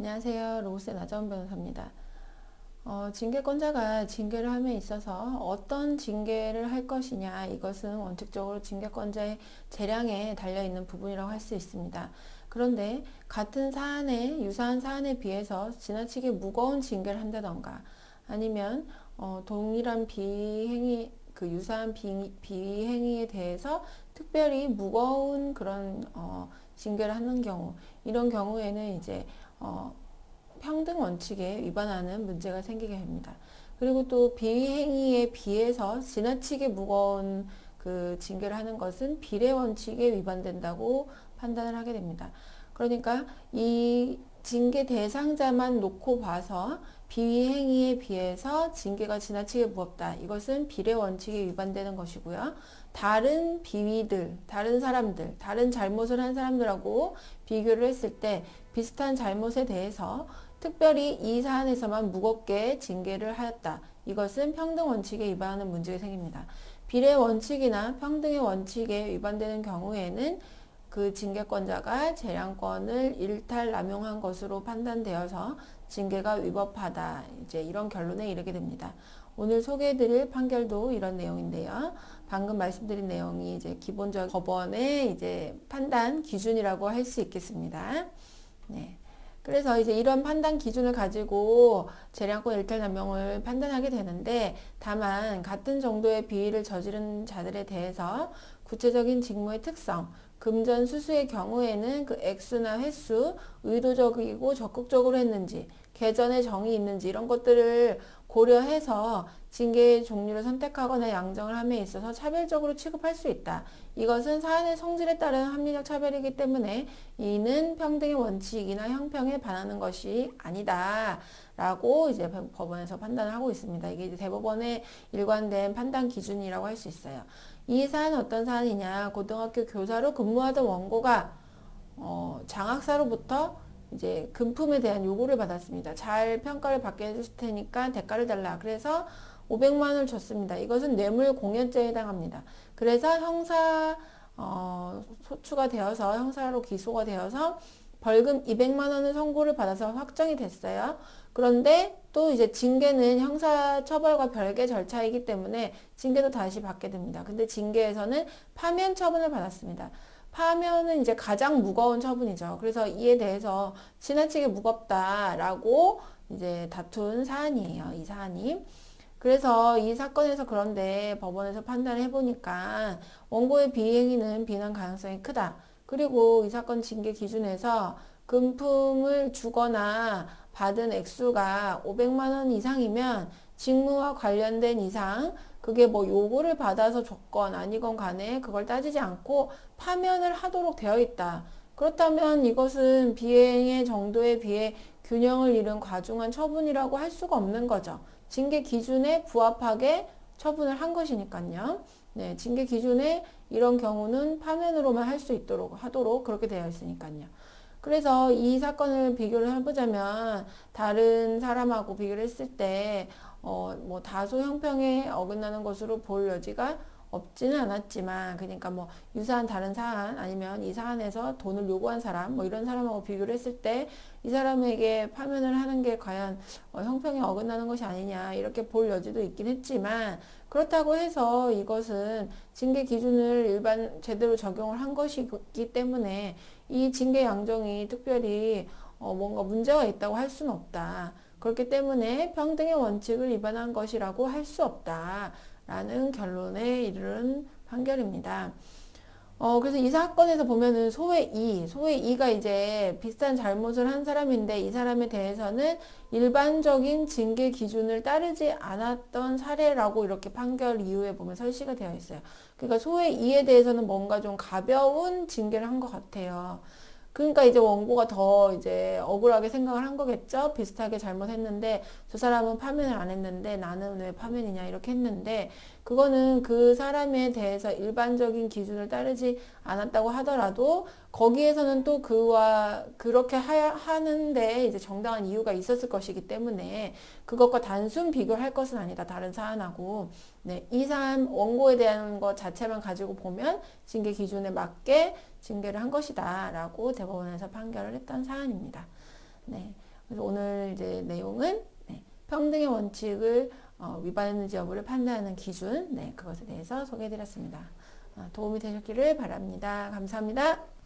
안녕하세요. 로봇의 나자원 변호사입니다. 어, 징계권자가 징계를 함에 있어서 어떤 징계를 할 것이냐 이것은 원칙적으로 징계권자의 재량에 달려있는 부분이라고 할 수 있습니다. 그런데 같은 사안에 유사한 사안에 비해서 지나치게 무거운 징계를 한다던가 아니면 어, 동일한 비행위 그 유사한 비, 비행위에 대해서 특별히 무거운 그런 어, 징계를 하는 경우 이런 경우에는 이제 어, 평등 원칙에 위반하는 문제가 생기게 됩니다. 그리고 또 비행위에 비해서 지나치게 무거운 그 징계를 하는 것은 비례 원칙에 위반된다고 판단을 하게 됩니다. 그러니까 이 징계 대상자만 놓고 봐서 비행위에 비해서 징계가 지나치게 무겁다. 이것은 비례 원칙에 위반되는 것이고요. 다른 비위들, 다른 사람들, 다른 잘못을 한 사람들하고 비교를 했을 때 비슷한 잘못에 대해서 특별히 이 사안에서만 무겁게 징계를 하였다. 이것은 평등 원칙에 위반하는 문제가 생깁니다. 비례 원칙이나 평등의 원칙에 위반되는 경우에는 그 징계권자가 재량권을 일탈 남용한 것으로 판단되어서 징계가 위법하다. 이제 이런 결론에 이르게 됩니다. 오늘 소개해드릴 판결도 이런 내용인데요. 방금 말씀드린 내용이 이제 기본적 법원의 이제 판단 기준이라고 할 수 있겠습니다. 네. 그래서 이제 이런 판단 기준을 가지고 재량권 일탈 남용을 판단하게 되는데 다만 같은 정도의 비위를 저지른 자들에 대해서 구체적인 직무의 특성, 금전 수수의 경우에는 그 액수나 횟수, 의도적이고 적극적으로 했는지, 개전의 정이 있는지 이런 것들을 고려해서 징계의 종류를 선택하거나 양정을 함에 있어서 차별적으로 취급할 수 있다. 이것은 사안의 성질에 따른 합리적 차별이기 때문에 이는 평등의 원칙이나 형평에 반하는 것이 아니다. 라고 이제 법원에서 판단을 하고 있습니다. 이게 대법원의 일관된 판단 기준이라고 할 수 있어요. 이 사안은 어떤 사안이냐. 고등학교 교사로 근무하던 원고가 어, 장학사로부터 이제 금품에 대한 요구를 받았습니다. 잘 평가를 받게 해줄 테니까 대가를 달라. 그래서 500만 원을 줬습니다. 이것은 뇌물 공연죄에 해당합니다. 그래서 형사 어, 소추가 되어서 형사로 기소가 되어서 벌금 200만 원을 선고를 받아서 확정이 됐어요. 그런데 또 이제 징계는 형사 처벌과 별개 절차이기 때문에 징계도 다시 받게 됩니다. 근데 징계에서는 파면 처분을 받았습니다. 파면은 이제 가장 무거운 처분이죠. 그래서 이에 대해서 지나치게 무겁다라고 이제 다툰 사안이에요. 이 사안이. 그래서 이 사건에서 그런데 법원에서 판단을 해보니까 원고의 비행위는 비난 가능성이 크다. 그리고 이 사건 징계 기준에서 금품을 주거나 받은 액수가 500만 원 이상이면 직무와 관련된 이상 그게 뭐 요구를 받아서 줬건 아니건 간에 그걸 따지지 않고 파면을 하도록 되어 있다. 그렇다면 이것은 비행의 정도에 비해 균형을 잃은 과중한 처분이라고 할 수가 없는 거죠. 징계 기준에 부합하게 처분을 한 것이니까요. 네, 징계 기준에 이런 경우는 파면으로만 할 수 있도록 하도록 그렇게 되어 있으니까요. 그래서 이 사건을 비교를 해보자면 다른 사람하고 비교를 했을 때 어, 뭐 다소 형평에 어긋나는 것으로 볼 여지가 없지는 않았지만 그러니까 뭐 유사한 다른 사안 아니면 이 사안에서 돈을 요구한 사람 뭐 이런 사람하고 비교를 했을 때 이 사람에게 파면을 하는 게 과연 어, 형평에 어긋나는 것이 아니냐 이렇게 볼 여지도 있긴 했지만 그렇다고 해서 이것은 징계 기준을 일반 제대로 적용을 한 것이기 때문에 이 징계 양정이 특별히 어, 뭔가 문제가 있다고 할 수는 없다. 그렇기 때문에 평등의 원칙을 위반한 것이라고 할 수 없다. 라는 결론에 이르는 판결입니다. 어, 그래서 이 사건에서 보면은 소외 2, 소외 2가 이제 비슷한 잘못을 한 사람인데 이 사람에 대해서는 일반적인 징계 기준을 따르지 않았던 사례라고 이렇게 판결 이후에 보면 설시가 되어 있어요. 그러니까 소외 2에 대해서는 뭔가 좀 가벼운 징계를 한 것 같아요. 그러니까 이제 원고가 더 이제 억울하게 생각을 한 거겠죠. 비슷하게 잘못했는데 저 사람은 파면을 안 했는데 나는 왜 파면이냐 이렇게 했는데 그거는 그 사람에 대해서 일반적인 기준을 따르지 않았다고 하더라도 거기에서는 또 그와 그렇게 하, 는데 이제 정당한 이유가 있었을 것이기 때문에 그것과 단순 비교를 할 것은 아니다. 다른 사안하고 네, 이 사안 원고에 대한 것 자체만 가지고 보면 징계 기준에 맞게 징계를 한 것이다 라고 대법원에서 판결을 했던 사안입니다. 네. 그래서 오늘 이제 내용은 네, 평등의 원칙을 어, 위반했는지 여부를 판단하는 기준, 네, 그것에 대해서 소개해드렸습니다. 아, 도움이 되셨기를 바랍니다. 감사합니다.